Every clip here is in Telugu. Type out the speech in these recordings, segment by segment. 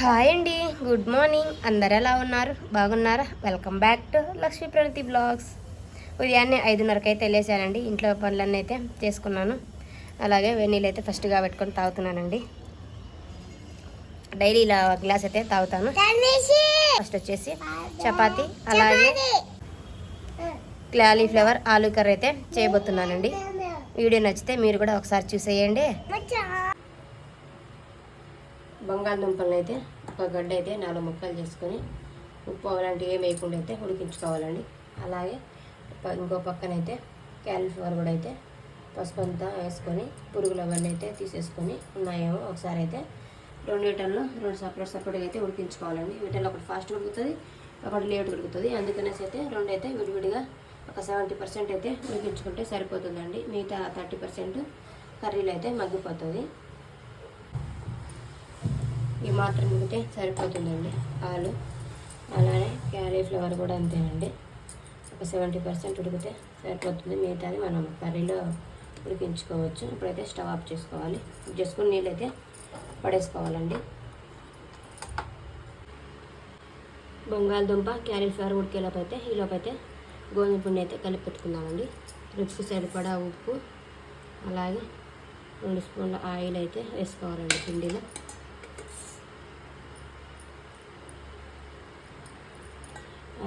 హాయ్ అండి గుడ్ మార్నింగ్. అందరు ఎలా ఉన్నారు? బాగున్నారా? Welcome back to Lakshmi Pranathi blogs. ఉదయాన్నే ఐదున్నరకి అయితే వెళ్ళేసానండి ఇంట్లో పనులన్నీ అయితే చేసుకున్నాను. అలాగే వెన్నీళ్ళు అయితే ఫస్ట్గా పెట్టుకొని తాగుతున్నానండి. డైలీ ఇలా ఒక గ్లాస్ అయితే తాగుతాను. ఫస్ట్ వచ్చేసి చపాతి అలాగే క్లాలీఫ్లవర్ ఆలూ కర్రీ అయితే చేయబోతున్నానండి. వీడియో నచ్చితే మీరు కూడా ఒకసారి చూసేయండి. బంగాళదుంపలను అయితే ఒక గడ్డ అయితే నాలుగు ముక్కలు చేసుకొని ఉప్పు అలాంటివి ఏమి వేయకుండా అయితే ఉడికించుకోవాలండి. అలాగే ప- ఇంకో పక్కన అయితే క్యాలీఫ్లవర్ కూడా అయితే పసుపు అంతా వేసుకొని పురుగులు అవన్నీ అయితే తీసేసుకొని ఉన్నాయేమో ఒకసారి అయితే రెండు లీటర్లు రెండు సపరేట్ సపరేట్గా అయితే ఉడికించుకోవాలండి. వీటిల్లో ఒకటి ఫాస్ట్ ఉడుకుతుంది ఒకటి లేట్ ఉడుకుతుంది. అందుకనేసి అయితే రెండు అయితే విడివిడిగా ఒక సెవెంటీ పర్సెంట్ అయితే ఉడికించుకుంటే సరిపోతుందండి. మిగతా థర్టీ పర్సెంట్ కర్రీలో అయితే మగ్గిపోతుంది ఈ మాత్రం ఉడితే సరిపోతుందండి. ఆలు అలానే క్యాలీఫ్లవర్ కూడా అంతేనండి. ఒక సెవెంటీ పర్సెంట్ ఉడికితే సరిపోతుంది. మిగతాది మనం కర్రీలో ఉడికించుకోవచ్చు. ఇప్పుడైతే స్టవ్ ఆఫ్ చేసుకోవాలి. చేసుకుని నీళ్ళు అయితే పడేసుకోవాలండి బంగాళదుంప క్యాలీఫ్లవర్ ఉడికేలోపు అయితే ఈలోపు అయితే గోధుమ పిండి అయితే కలిపి పెట్టుకుందామండి. రుచికి సరిపడా ఉప్పు అలాగే రెండు స్పూన్ల ఆయిల్ అయితే వేసుకోవాలండి పిండిలో.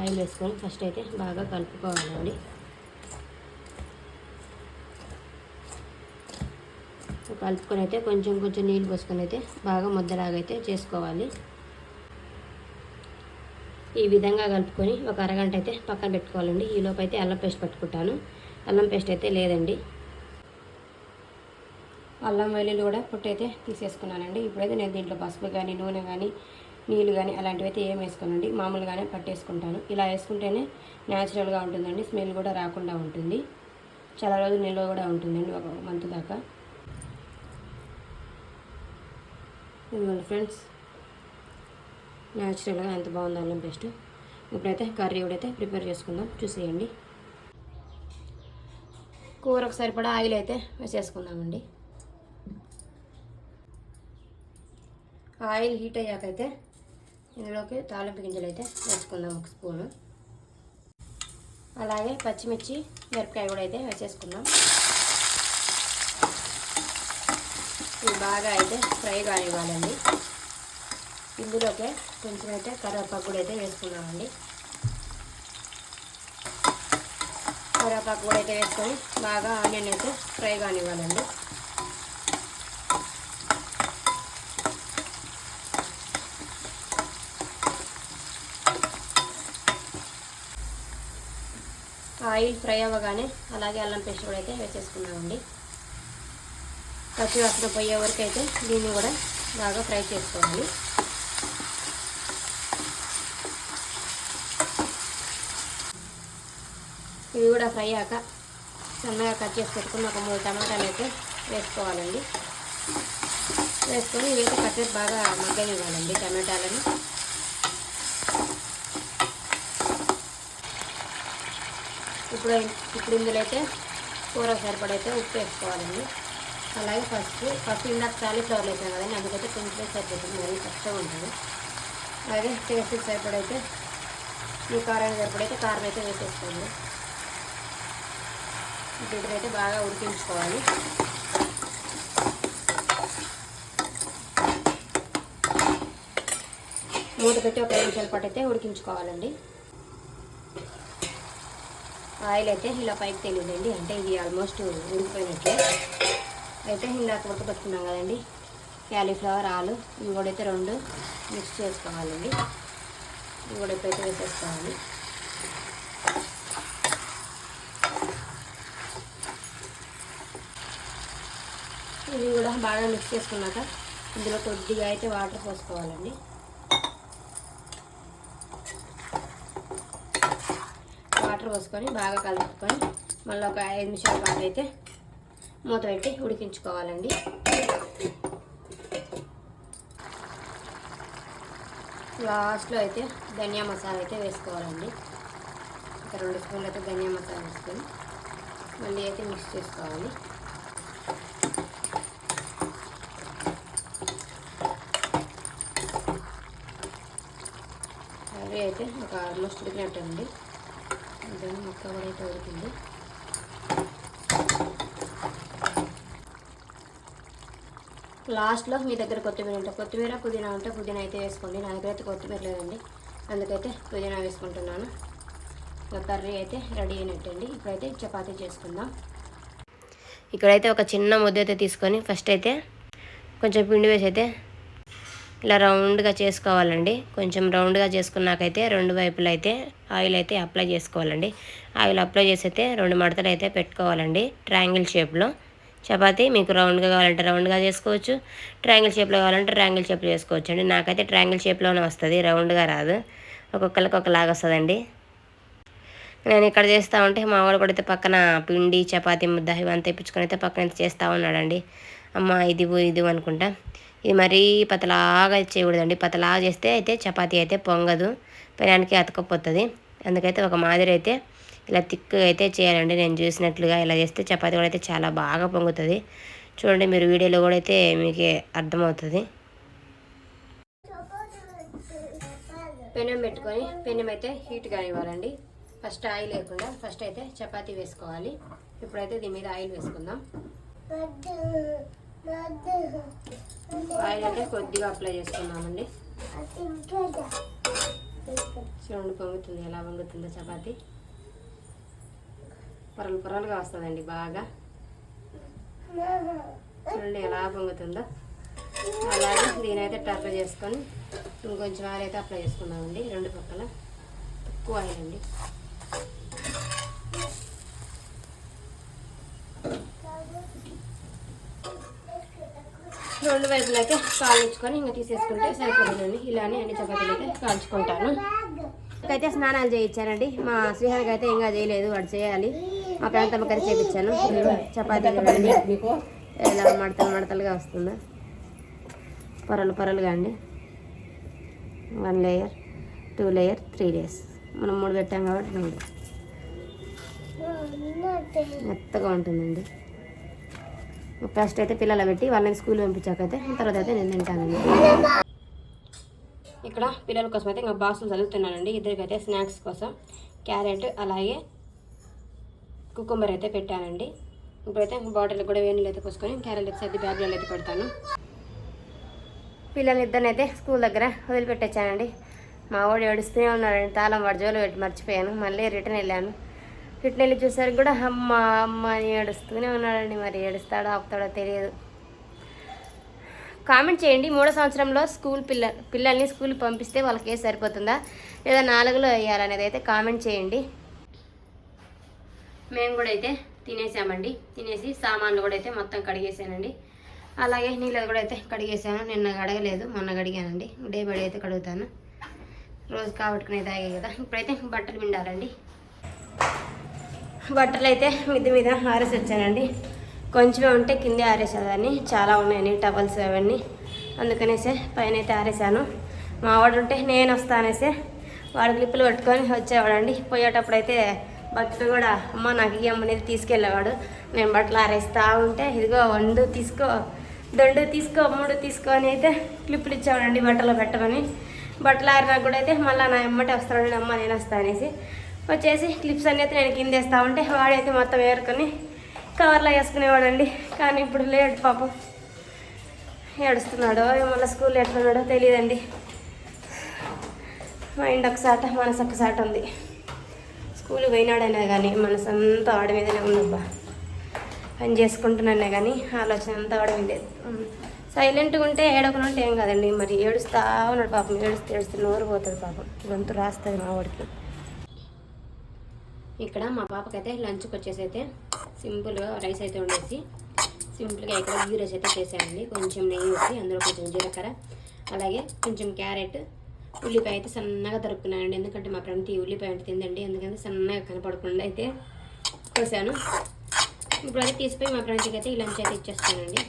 ఆయిల్ వేసుకొని ఫస్ట్ అయితే బాగా కలుపుకోవాలండి. కలుపుకొని అయితే కొంచెం కొంచెం నీళ్ళు పోసుకొని అయితే బాగా ముద్దలాగా అయితే చేసుకోవాలి. ఈ విధంగా కలుపుకొని ఒక అరగంట అయితే పక్కన పెట్టుకోవాలండి. ఈలోపు అయితే అల్లం పేస్ట్ పట్టుకుంటాను. అల్లం పేస్ట్ అయితే లేదండి. అల్లం వెల్లుల్లి కూడా పొట్టు అయితే తీసేసుకున్నానండి. ఇప్పుడైతే నేను దీంట్లో పసుపు కానీ నూనె కానీ నీళ్ళు కానీ అలాంటివి అయితే ఏం వేసుకోనండి. మామూలుగానే పట్టేసుకుంటాను. ఇలా వేసుకుంటేనే న్యాచురల్గా ఉంటుందండి. స్మెల్ కూడా రాకుండా ఉంటుంది. చాలా రోజులు నిల్వ కూడా ఉంటుందండి ఒక మంత్ దాకా. ఇదిగోండి ఫ్రెండ్స్. న్యాచురల్గా ఎంత బాగుందో అల్లం పేస్ట్ ఇప్పుడైతే కర్రీ కూడా అయితే ప్రిపేర్ చేసుకుందాం. చూసేయండి. కూరకు సరిపడా ఆయిల్ అయితే వేసేసుకుందామండి. ఆయిల్ హీట్ అయ్యాక అయితే ఇందులోకి తాలింపు గింజలు అయితే వేసుకుందాం ఒక స్పూను. అలాగే పచ్చిమిర్చి మిరపకాయ కూడా అయితే వేసేసుకుందాం. ఇవి బాగా అయితే ఫ్రై కానివ్వాలండి. ఇందులోకి కొంచెం అయితే కరివేపాకు కూడా అయితే వేసుకున్నామండి కరివేపాకు కూడా అయితే వేసుకొని బాగా ఆనియన్ అయితే ఫ్రై కానివ్వాలండి. ఆయిల్ ఫ్రై అవ్వగానే అలాగే అల్లం పేస్ట్ కూడా అయితే వేసేసుకున్నామండి. పచ్చి వాసన పోయే వరకు అయితే దీన్ని కూడా బాగా ఫ్రై చేసుకోవాలి. ఇవి కూడా ఫ్రై అయ్యాక సన్నగా కట్ చేసి పెట్టుకున్న ఒక మూడు టమాటాలు అయితే వేసుకోవాలండి. వేసుకొని ఇవైతే కట్టేసి బాగా మగ్గనివ్వాలండి టమాటాలను. ఇప్పుడు ఇప్పుడు ఇందులో అయితే కూర సరిపడైతే ఉప్పు వేసుకోవాలండి. అలాగే ఫస్ట్ ఫస్ట్ ఇందాక కాలీఫ్లవర్ వేసాం కదండి అందుకైతే కొంచెం సరిపోతుంది మరీ కష్టంగా ఉంటుంది అలాగే టేస్ట్ సరిపడైతే ఈ కారం సరిపడైతే కారం అయితే వేసేసుకోండి. ఇప్పుడు అయితే బాగా ఉడికించుకోవాలి. మూత పెట్టి ఒక ఐదు నిమిషాల పాటు అయితే ఉడికించుకోవాలండి. ఆయిల్ అయితే ఇలా పైకి తెలియదండి అంటే ఇది ఆల్మోస్ట్ ఉడికిపోయినట్లే అయితే ఇందాక ఉడకబెట్టుకున్నాం కదండి. క్యాలీఫ్లవర్ ఆలు ఇవి కూడా అయితే రెండు మిక్స్ చేసుకోవాలండి. ఇవి కూడా అయితే వేసేసుకోవాలి. ఇవి కూడా బాగా మిక్స్ చేసుకున్నాక ఇందులో కొద్దిగా అయితే వాటర్ పోసుకోవాలండి వాటర్ పోసుకొని బాగా కలుపుకొని మళ్ళీ ఒక ఐదు నిమిషాల పాటు అయితే మూత పెట్టి ఉడికించుకోవాలండి. లాస్ట్లో అయితే ధనియా మసాలా అయితే వేసుకోవాలండి. ఒక రెండు స్పూన్లు అయితే ధనియా మసాలా వేసుకొని మళ్ళీ అయితే మిక్స్ చేసుకోవాలి. కర్రీ అయితే ఒక ఆల్మోస్ట్ ఉడికినట్టు ఉంది దాన్ని ముక్క కూడా అయితే అవుతుంది లాస్ట్లో మీ దగ్గర కొత్తిమీర ఉంటే కొత్తిమీర పుదీనా ఉంటే పుదీనా అయితే వేసుకోండి. నా దగ్గర అయితే కొత్తిమీర లేదండి. అందుకైతే పుదీనా వేసుకుంటున్నాను. ఇంకా కర్రీ అయితే రెడీ అయినట్టండి. ఇప్పుడైతే చపాతీ చేసుకుందాం. ఇక్కడైతే ఒక చిన్న ముద్ద అయితే తీసుకొని ఫస్ట్ అయితే కొంచెం పిండి వేసి అయితే ఇలా రౌండ్గా చేసుకోవాలండి. కొంచెం రౌండ్గా చేసుకున్నాకైతే రెండు వైపులు అయితే ఆయిల్ అయితే అప్లై చేసుకోవాలండి. ఆయిల్ అప్లై చేసి అయితే రెండు మడతలు అయితే పెట్టుకోవాలండి. ట్రయాంగిల్ షేప్లో. చపాతీ మీకు రౌండ్గా కావాలంటే రౌండ్గా చేసుకోవచ్చు. ట్రయాంగిల్ షేప్లో కావాలంటే ట్రయాంగిల్ షేప్లో చేసుకోవచ్చు అండి నాకైతే ట్రయాంగిల్ షేప్లోనే వస్తుంది. రౌండ్గా రాదు. ఒక్కొక్కరికి ఒకలాగా వస్తుందండి. నేను ఇక్కడ చేస్తూ ఉంటే మా వాడు కూడా అయితే పక్కన పిండి చపాతీ ముద్ద ఇవంతా తెప్పించుకొని అయితే పక్కన అయితే చేస్తూ ఉన్నాడండి. అమ్మ ఇది ఇది అనుకుంటా. ఇది మరీ పతలాగా చేయకూడదండి. పతలాగా చేస్తే అయితే చపాతీ అయితే పొంగదు. పెనానికి అతకపోతుంది అందుకైతే ఒక మాదిరి అయితే ఇలా థిక్గా అయితే చేయాలండి. నేను చూసినట్లుగా ఇలా చేస్తే చపాతీ కూడా అయితే చాలా బాగా పొంగుతుంది. చూడండి మీరు వీడియోలో కూడా అయితే మీకు అర్థమవుతుంది. పెనం పెట్టుకొని పెనం అయితే హీట్ కానివ్వాలండి. ఫస్ట్ ఆయిల్ లేకుండా ఫస్ట్ అయితే చపాతీ వేసుకోవాలి. ఇప్పుడైతే దీని మీద ఆయిల్ వేసుకుందాం. ఆయిల్ అయితే కొద్దిగా అప్లై చేసుకున్నామండి చూడండి పొంగుతుంది. ఎలా పొంగుతుందో చపాతి. పొరలు పొరలుగా వస్తుందండి బాగా. చూడండి ఎలా పొంగుతుందో. అలాగే దీనైతే టర్న్ చేసుకొని ఇంకొంచెం ఆయిల్ అయితే అప్లై చేసుకున్నామండి రెండు పక్కల తక్కువ ఆయిల్ అండి. రెండు వైపులు అయితే కాల్చుకొని ఇంకా తీసేసుకుంటే సరిపోతుందండి. ఇలానే అన్ని చపాతీలు అయితే కాల్చుకుంటాను. అయితే స్నానాలు చేయించానండి. మా శ్రీహరికి అయితే ఇంకా చేయలేదు వాడు చేయాలి. మా ప్రాంతం అయితే చేయించాను చపాతీ ఎలా మడతలు మడతలుగా వస్తుందా. పొరలు పొరలుగా అండి. One layer two layer three layers మనం మూడు పెట్టాం కాబట్టి మూడు మెత్తగా ఉంటుందండి. ఫస్ట్ అయితే పిల్లలు పెట్టి వాళ్ళని స్కూల్ పంపించాకైతే తర్వాత అయితే నేను తింటానండి ఇక్కడ పిల్లల కోసం అయితే ఇంకా బాక్సులు చదువుతున్నానండి. ఇద్దరికైతే స్నాక్స్ కోసం క్యారెట్ అలాగే కుకుంబర్ అయితే పెట్టానండి. ఇప్పుడైతే బాటిల్ కూడా వేణీలు అయితే పోసుకొని క్యారెట్ అయితే సర్ది బ్యాగ్లో అయితే పెడతాను. పిల్లలు ఇద్దరినైతే స్కూల్ దగ్గర వదిలిపెట్టొచ్చానండి మా వాడు ఏడుస్తూనే ఉన్నాడండి. తాళం వాడు జోలు పెట్టి మర్చిపోయాను. మళ్ళీ రిటర్న్ వెళ్ళాను. రిటర్న్ వెళ్ళి చూసరికి కూడా అమ్మ అమ్మ అని ఏడుస్తూనే ఉన్నాడండి. మరి ఏడుస్తాడో ఆపుతాడో తెలియదు. కామెంట్ చేయండి. మూడో సంవత్సరంలో స్కూల్ పిల్ల పిల్లల్ని స్కూల్ పంపిస్తే వాళ్ళకి ఏ సరిపోతుందా? లేదా నాలుగులో వేయాలనేది అయితే కామెంట్ చేయండి. మేము కూడా అయితే తినేసామండి. తినేసి సామాన్లు కూడా అయితే మొత్తం కడిగేసానండి. అలాగే నీళ్ళు కూడా అయితే కడిగేసాను. నిన్న కడగలేదు మొన్న కడిగానండి. డే బడి అయితే కడుగుతాను. రోజు కాబట్టుకునే తాగే కదా. ఇప్పుడైతే బట్టలు పిండాలండి. బట్టలు అయితే మిద్ది మీద ఆరేసి వచ్చానండి. కొంచెమే ఉంటే కిందే ఆరేసేదాన్ని. చాలా ఉన్నాయని టవల్స్ అవన్నీ. అందుకనేసే పైన అయితే ఆరేసాను మా వాడు ఉంటే నేను వస్తానేసే వాడు క్లిప్పులు పట్టుకొని వచ్చేవాడండి. పోయేటప్పుడు అయితే బట్టలు కూడా అమ్మ నాకు ఇవ్వమనేది తీసుకెళ్ళేవాడు. నేను బట్టలు ఆరేస్తా ఉంటే ఇదిగో వండు తీసుకో. దొండు తీసుకో మూడు తీసుకో అని అయితే క్లిప్పులు ఇచ్చేవాడండి బట్టలు పెట్టమని. బట్టలు ఆరినా కూడా అయితే మళ్ళీ నా ఎమ్మటే వస్తాడు అమ్మ నేను వస్తా అనేసి. వచ్చేసి క్లిప్స్ అన్నీ అయితే నేను కింద వేస్తూ ఉంటే వాడైతే మొత్తం ఏరుకొని కవర్లో వేసుకునేవాడండి. కానీ ఇప్పుడు లేడు పాపం. ఏడుస్తున్నాడో మళ్ళీ స్కూల్ ఎట్లున్నాడో తెలియదండి. మైండ్ ఒకసాట మనసు ఒకసాట ఉంది. స్కూల్ పోయినాడనే కానీ మనసు అంతా వాడి మీదనే ఉందబ్బా. పని చేసుకుంటున్నానే కానీ ఆలోచన అంతా వాడి మీద. సైలెంట్గా ఉంటే ఏడకుండా ఉంటే ఏం కాదండి. మరి ఏడుస్తా ఉన్నాడు పాపం. ఏడుస్తే ఏడుస్తే నోరు పోతుంది పాపం. గొంతు రాస్తుంది మా వాడికి. ఇక్కడ మా పాపకైతే లంచ్కి వచ్చేసి అయితే సింపుల్గా రైస్ అయితే ఉండేసి సింపుల్గా ఇక్కడ గీ రైస్ అయితే చేసానండి కొంచెం నెయ్యి వేసి అందులో కొంచెం జీలకర్ర అలాగే కొంచెం క్యారెట్ ఉల్లిపాయ అయితే సన్నగా తరుక్కున్నానండి. ఎందుకంటే మా ఫ్రెండ్ ఈ ఉల్లిపాయ అంటే తిందండి. ఎందుకంటే సన్నగా కనపడకుండా అయితే కోసాను. ఇప్పుడు అయితే తీసిపోయి మా ఫ్రెండ్కి అయితే ఈ లంచ్ అయితే ఇచ్చేస్తానండి.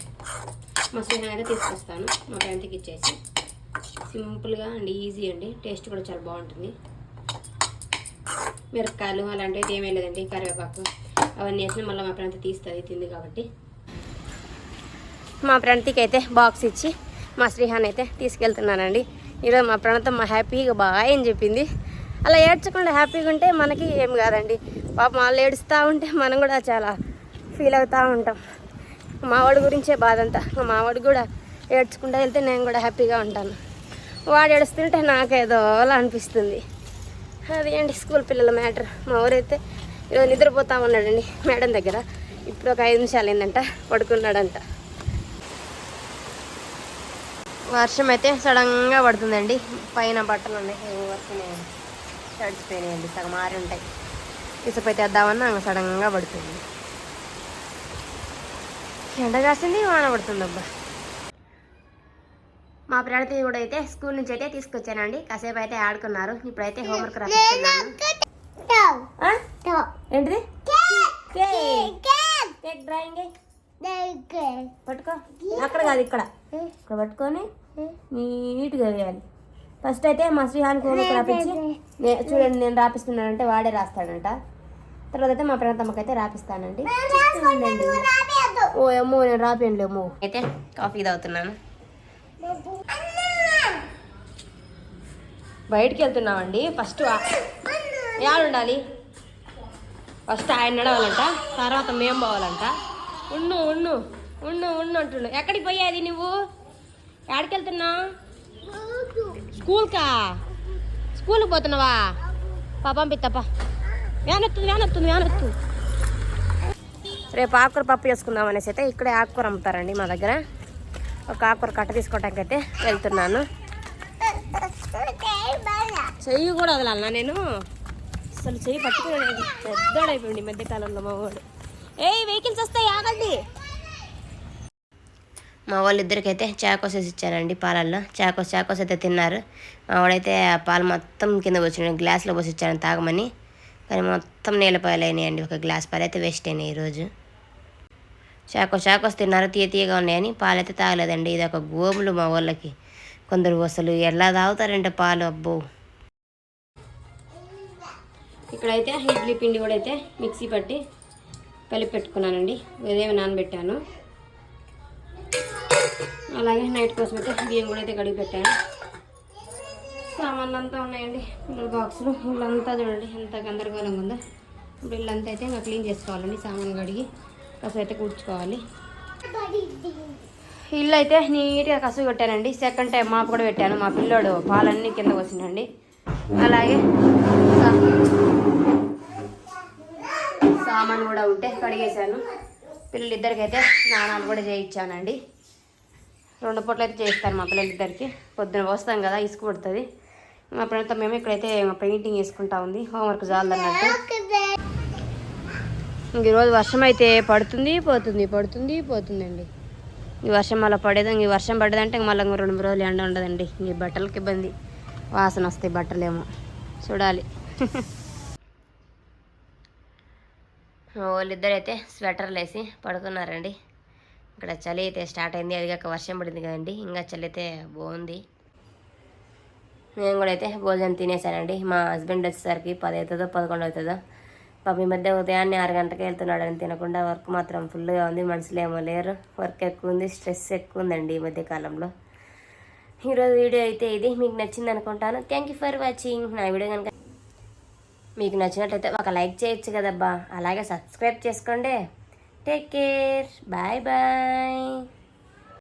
మా స్నేహం అయితే తీసుకొస్తాను. మా ఫ్రెండ్కి ఇచ్చేసి. సింపుల్గా అండ్ ఈజీ అండి. టేస్ట్ కూడా చాలా బాగుంటుంది. మిరపకాయలు అలాంటివి ఏమీ లేదండి కరివేపాకు. అవన్నీ వేసిన మళ్ళీ మా ప్రాంతం తీస్తుంది తింది కాబట్టి. మా ప్రాంతికి అయితే బాక్స్ ఇచ్చి మా శ్రీహాన్ అయితే తీసుకెళ్తున్నానండి. ఈరోజు మా ప్రణతం మా హ్యాపీగా బాగా అని చెప్పింది. అలా ఏడ్చకుండా హ్యాపీగా ఉంటే మనకి ఏం కాదండి. పాపం వాళ్ళు ఏడుస్తూ ఉంటే మనం కూడా చాలా ఫీల్ అవుతూ ఉంటాం. మావాడి గురించే బాధ అంతా. మావాడు కూడా ఏడ్చుకుంటూ వెళ్తే నేను కూడా హ్యాపీగా ఉంటాను. వాడు ఏడుస్తుంటే నాకేదో అలా అనిపిస్తుంది. అది ఏంటి? స్కూల్ పిల్లల మ్యాటర్. మా ఊరైతే ఈరోజు నిద్రపోతా ఉన్నాడండి మేడం దగ్గర. ఇప్పుడు ఒక ఐదు నిమిషాలు ఏంటంట పడుకున్నాడంట. వర్షం అయితే సడన్గా పడుతుందండి. పైన బట్టలు ఉన్నాయి. ఏమో వర్షం తడిచిపోయినాయండి. సగం మారి ఉంటాయి. ఇసుపైతే అయితే వేద్దామన్నా సడన్గా పడుతుంది. ఎండ కాసింది వాన పడుతుంది అబ్బా మా ప్రణతి కూడా అయితే స్కూల్ నుంచి అయితే తీసుకొచ్చానండి. కాసేపు అయితే ఆడుకున్నారు. ఇప్పుడైతే హోంవర్క్ రాస్తున్నాను? ఏంటిది? కేక్. డ్రాయింగ్ పట్టుకో. అక్కడ కాదు ఇక్కడ. ఇక్కడ పట్టుకొని నీట్గా వేయాలి. ఫస్ట్ అయితే మా శ్రీహానికి హోంవర్క్ రాపించి చూడండి నేను రాపిస్తున్నానంటే వాడే రాస్తాడంట. తర్వాత అయితే మా ప్రణతమ్మకి అయితే రాపిస్తానండి. ఓ అమ్మో నేను రాపియండి అమ్మో. అయితే కాఫీ తాగుతున్నాను. బయటికి వెళ్తున్నామండి. ఫస్ట్ ఎవరు ఉండాలి? ఫస్ట్ ఆయన నడవాలంట తర్వాత మేము పోవాలంట. ఉండు ఉండు ఉండు ఉండు అంటుండు. ఎక్కడికి పోయేది నువ్వు? ఎక్కడికి వెళ్తున్నావు? స్కూల్కా? స్కూల్కి పోతున్నావా? పాపం పిత్తప్ప వ్యాన్ వస్తుంది వ్యాన్ వస్తుంది వ్యాన్ వస్తుంది రేపు ఆకుకూర పప్పు చేసుకుందాం అనేసి అయితే ఇక్కడే ఆకుకూర అమ్ముతారండి మా దగ్గర. ఒక ఆకుర కట్ట తీసుకోవడానికి అయితే వెళ్తున్నాను. చెయ్యి కూడా వదలాలన్నా నేను? అసలు చెయ్యి పట్టుకోలేదు. పెద్దోడైపోయింది ఈ మధ్యకాలంలో మా వాడు. ఏ వెహికల్స్ వస్తాయి ఆగండి. మా వాళ్ళిద్దరికైతే చాకోస్ వేసి ఇచ్చానండి పాలల్లో. చాకోస్ చాకోస్ అయితే తిన్నారు. మా వాడైతే ఆ పాలు మొత్తం కింద పోసినాడు గ్లాస్లో పోసి ఇచ్చాను తాగమని. కానీ మొత్తం నీళ్ళపాయలు అయినాయండి. ఒక గ్లాస్ పాలు అయితే వేస్ట్ అయినాయి ఈరోజు. చాకో చాకోస్ తిన్నారు? తీయ తీయగా ఉన్నాయని పాలైతే తాగలేదండి. ఇది ఒక గోములు మా వాళ్ళకి కొందరు అసలు ఎలా తాగుతారంటే పాలు? అబ్బో. ఇక్కడైతే ఇడ్లీ పిండి కూడా అయితే మిక్సీ పట్టి కలిపి పెట్టుకున్నానండి. ఉదయం నానబెట్టాను. అలాగే నైట్ కోసం అయితే బియ్యం కూడా అయితే కడిగి పెట్టాను. సామాన్లు అంతా ఉన్నాయండి. పిల్లల బాక్సులు ఇల్లంతా చూడండి ఎంత గందరగోళంగా ఉందో. ఇప్పుడు ఇల్లంతా అయితే ఇంకా క్లీన్ చేసుకోవాలండి సామాన్లు కడిగి. కాసేపు అయితే కూర్చుకోవాలి ఇల్లు అయితే నీట్గా కసు పెట్టానండి సెకండ్ టైం మాపు కూడా పెట్టాను. మా పిల్లోడు పాలన్నీ కింద వచ్చిందండి అలాగే సామాన్ కూడా ఉంటే కడిగేశాను. పిల్లలు ఇద్దరికైతే స్నానాలు కూడా చేయించానండి రెండు పూటలు అయితే చేయిస్తాను మా పిల్లలిద్దరికి. పొద్దున వస్తాం కదా ఇసుక పడుతుంది. మా పిల్లలతో మేము ఇక్కడైతే పెయింటింగ్ వేసుకుంటా ఉంది. హోంవర్క్ చాలన్నట్టు ఇంక ఈరోజు వర్షం అయితే పడుతుంది పోతుంది పడుతుంది పోతుందండి. ఈ వర్షం మళ్ళీ పడేది ఇంక ఈ వర్షం పడేదంటే ఇంక మళ్ళీ ఇంకో రెండు మూడు రోజులు ఎండ ఉండదండి. ఇంక ఈ బట్టలకి ఇబ్బంది. వాసన వస్తాయి బట్టలేమో. చూడాలి. వాళ్ళిద్దరైతే వాళ్ళిద్దరు అయితే స్వెటర్లు వేసి పడుకున్నారండి. ఇక్కడ చలి అయితే స్టార్ట్ అయింది. అది కాక వర్షం పడింది కదండి. ఇంకా చలి అయితే బాగుంది. నేను కూడా అయితే భోజనం తినేసానండి. మా హస్బెండ్ వచ్చేసరికి పది అవుతుందో పదకొండు అవుతుందో పాప ఈ మధ్య ఉదయాన్నే ఆరు గంటలకు వెళ్తున్నాడని తినకుండా వర్క్ మాత్రం ఫుల్గా ఉంది. మనుషులు ఏమో లేరు. వర్క్ ఎక్కువ ఉంది. స్ట్రెస్ ఎక్కువ ఉందండి ఈ మధ్య కాలంలో. ఈరోజు వీడియో అయితే ఇది. మీకు నచ్చింది అనుకుంటాను. థ్యాంక్ యూ ఫర్ వాచింగ్ నా వీడియో కనుక మీకు నచ్చినట్లయితే ఒక లైక్ చేయొచ్చు కదబ్బా. అలాగే సబ్స్క్రైబ్ చేసుకోండి. Take care bye bye